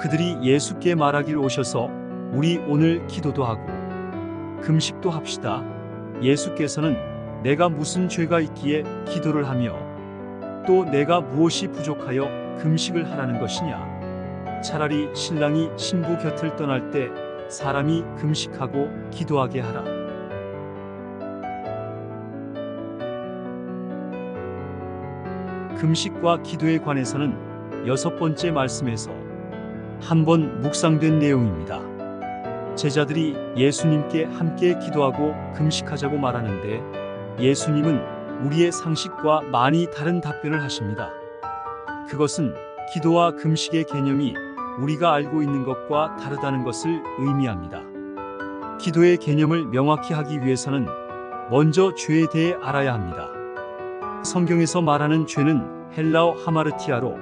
그들이 예수께 말하길 오셔서 우리 오늘 기도도 하고 금식도 합시다. 예수께서는 내가 무슨 죄가 있기에 기도를 하며 또 내가 무엇이 부족하여 금식을 하라는 것이냐? 차라리 신랑이 신부 곁을 떠날 때 사람이 금식하고 기도하게 하라. 금식과 기도에 관해서는 여섯 번째 말씀에서 한 번 묵상된 내용입니다. 제자들이 예수님께 함께 기도하고 금식하자고 말하는데 예수님은 우리의 상식과 많이 다른 답변을 하십니다. 그것은 기도와 금식의 개념이 우리가 알고 있는 것과 다르다는 것을 의미합니다. 기도의 개념을 명확히 하기 위해서는 먼저 죄에 대해 알아야 합니다. 성경에서 말하는 죄는 헬라어 하마르티아로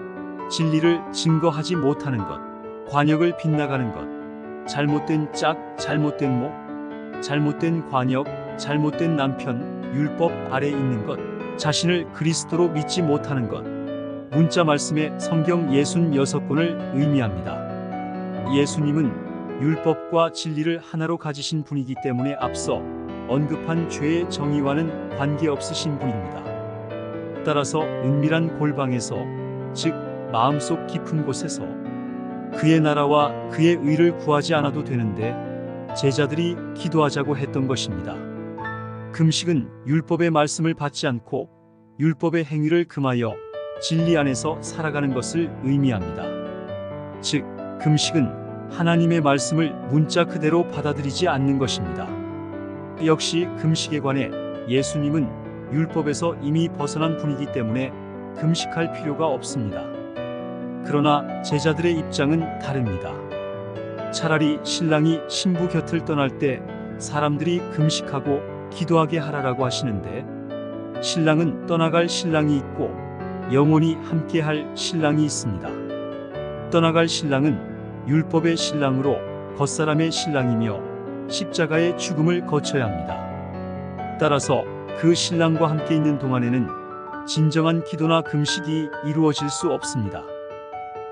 진리를 증거하지 못하는 것, 관역을 빗나가는 것, 잘못된 짝, 잘못된 목, 잘못된 관역, 잘못된 남편, 율법 아래 있는 것, 자신을 그리스도로 믿지 못하는 것, 문자 말씀의 성경 66권을 의미합니다. 예수님은 율법과 진리를 하나로 가지신 분이기 때문에 앞서 언급한 죄의 정의와는 관계없으신 분입니다. 따라서 은밀한 골방에서, 즉 마음속 깊은 곳에서 그의 나라와 그의 의를 구하지 않아도 되는데 제자들이 기도하자고 했던 것입니다. 금식은 율법의 말씀을 받지 않고 율법의 행위를 금하여 진리 안에서 살아가는 것을 의미합니다. 즉, 금식은 하나님의 말씀을 문자 그대로 받아들이지 않는 것입니다. 역시 금식에 관해 예수님은 율법에서 이미 벗어난 분이기 때문에 금식할 필요가 없습니다. 그러나 제자들의 입장은 다릅니다. 차라리 신랑이 신부 곁을 떠날 때 사람들이 금식하고 기도하게 하라라고 하시는데 신랑은 떠나갈 신랑이 있고 영원히 함께할 신랑이 있습니다. 떠나갈 신랑은 율법의 신랑으로 겉사람의 신랑이며 십자가의 죽음을 거쳐야 합니다. 따라서 그 신랑과 함께 있는 동안에는 진정한 기도나 금식이 이루어질 수 없습니다.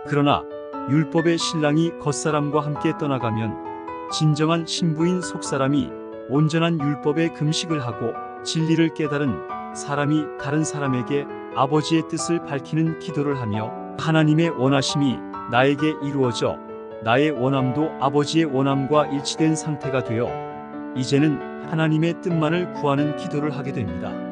그러나 율법의 신랑이 겉사람과 함께 떠나가면 진정한 신부인 속사람이 온전한 율법의 금식을 하고 진리를 깨달은 사람이 다른 사람에게 아버지의 뜻을 밝히는 기도를 하며 하나님의 원하심이 나에게 이루어져 나의 원함도 아버지의 원함과 일치된 상태가 되어 이제는 하나님의 뜻만을 구하는 기도를 하게 됩니다.